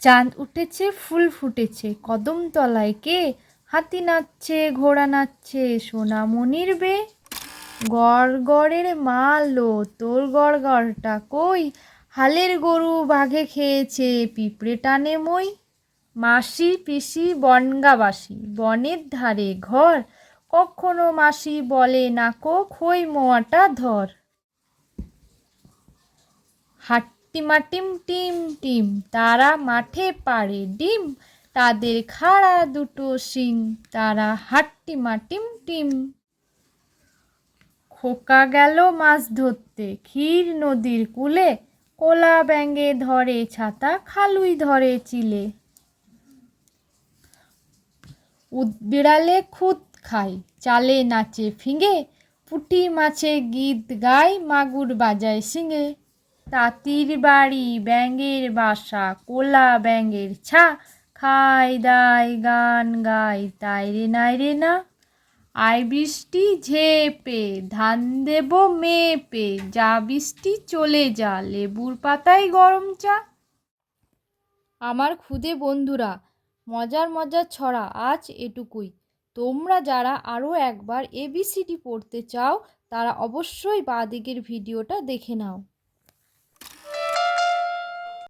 চাঁদ উঠেছে, ফুল ফুটেছে, কদম তলায় কে? হাতি নাচছে, ঘোড়া নাচছে, সোনামণির বে। গড় গড়ের মালো, তোর গড় গড়টা কই? হালের গরু বাঘে খেয়েছে, পিঁপড়ে টানে মই। মাসি পিসি বনগাবাসি, বনের ধারে ঘর। কখনো মাসি বলে নাকো খই মোয়াটা ধর। হাট্টিমা টিম টিম টিম। তারা মাঠে পাড়ে ডিম, তাদের খাড়া দুটো শিং। তারা হাট্টিমা টিম টিম। খোকা গেল মাছ ধরতে, ক্ষীর নদীর কূলে। কোলা ব্যাঙে ধরে, ছাতা খালুই ধরে চিলে। উদবিড়ালে খুদ খায়, চালে নাচে ফিঙে। পুঁটি মাছে গীত গায়, মাগুর বাজায় সিঙে তাঁতির বাড়ি, ব্যাঙের বাসা, কোলা ব্যাঙের ছা, খায় দায় গান গায়, তাই রে নাই রে না। আয় বৃষ্টি ঝেপে, ধান দেব মেপে, যা বৃষ্টি চলে যা, লেবুর পাতায় গরম চা। আমার খুদে বন্ধুরা, মজার মজার ছড়া আজ এটুকুই। তোমরা যারা আরও একবার এবিসিডি পড়তে চাও, তারা অবশ্যই বাঁ দিকের ভিডিওটা দেখে নাও।